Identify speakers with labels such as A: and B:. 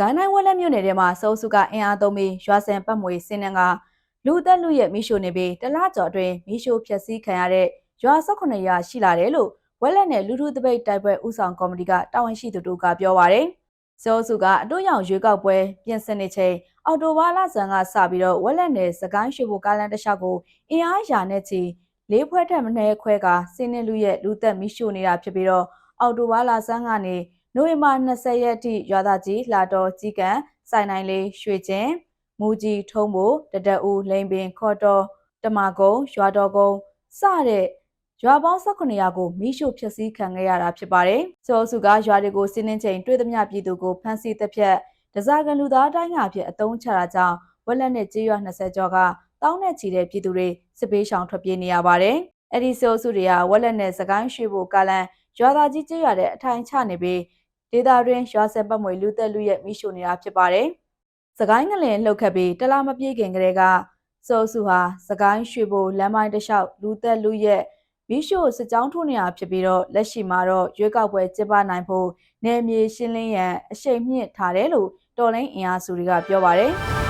A: ကိုင်းတိုင်းဝက်လက်မြို့နယ်ထဲမှာစောစုကအင်အားသုံးပြီးရွာစံပတ်မွေစင်းနှံကလူသက်လူရဲ့မိရှို့နေပြီးတလားကျော်အတွင်းမိရှို့ဖျက်ဆီးခံရတဲ့ရွာ18ရွာရှိလာတယ်လို့ဝက်လက်နယ်လူထုတပိတ်တိုက်ပွဲဥဆောင်ကော်မတီကတာဝန်ရှိသူတို့ကပြောပါရယ်စောစုကအတို့ရောင်ရွေးကောက်ပွဲပြင်ဆင်နေချိန်အော်တိုဘာလဆန်ကစပြီးတော့ဝက်လက်နယ်စကိုင်းရွှေဘိုကားလန်တခြားကိုအင်အားရာနဲ့ချီလေးဖွဲထက်မနှဲခွဲကစင်းနှလူရဲ့လူသက်မိရှို့နေတာဖြစ်ပြီးတော့အော်တိုဘာလဆန်ကနေ နိုဝင်ဘာ20ရက်ထိရွာသားကြီးလာတော်ကြီးကန်စိုင်နိုင်လေးရွှေကျင်မူကြီးထုံးဖို့တတအူလိန်ပင်ခေါ်တော်တမကုံရွာတော်ကုံစတဲ့ရွာပေါင်း18ရာကိုမိရှုဖျက်ဆီးခံခဲ့ရတာဖြစ်ပါတယ်။စောစုကရွာတွေကိုစီးနှင်းချိန်တွေ့သမျှပြည်သူကိုဖမ်းဆီးတပ်ဖြတ်ဒဇာကန်လူသားတိုင်းအဖြစ်အတုံးချတာကြောင့်ဝက်လက်နဲ့ကြေးရွာ20ကျော်ကတောင်းနဲ့ချီတဲ့ပြည်သူတွေစစ်ပေးရှောင်ထွက်ပြေးနေရပါတယ်။အဲ့ဒီစောစုတွေကဝက်လက်နဲ့စကိုင်းရွှေဘိုကာလန်ရွာသားကြီးကြေးရွာတဲ့အထိုင်ချနေပြီး ဒေတာတွင်ရွာဆက်ပတ်မွေလူသက်လူရဲ့မိရှုနေတာဖြစ်ပါတယ်။စကိုင်းငလင်လှုပ်ခတ်ပြီးတလားမပြေးခင်ကလေးကစိုးစုဟာစကိုင်းရွှေဘိုလမ်းမိုင်းတစ်လျှောက်လူသက်လူရဲ့မိရှုစစ်ကြောင်းထိုးနေတာဖြစ်ပြီးတော့လက်ရှိမှာတော့ရွေးကောက်ပွဲကျင်းပနိုင်ဖို့နယ်မြေရှင်းလင်းရန်အရှိန်မြင့်ထားတယ်လို့တော်လိုင်းအင်အားစုတွေကပြောပါတယ်။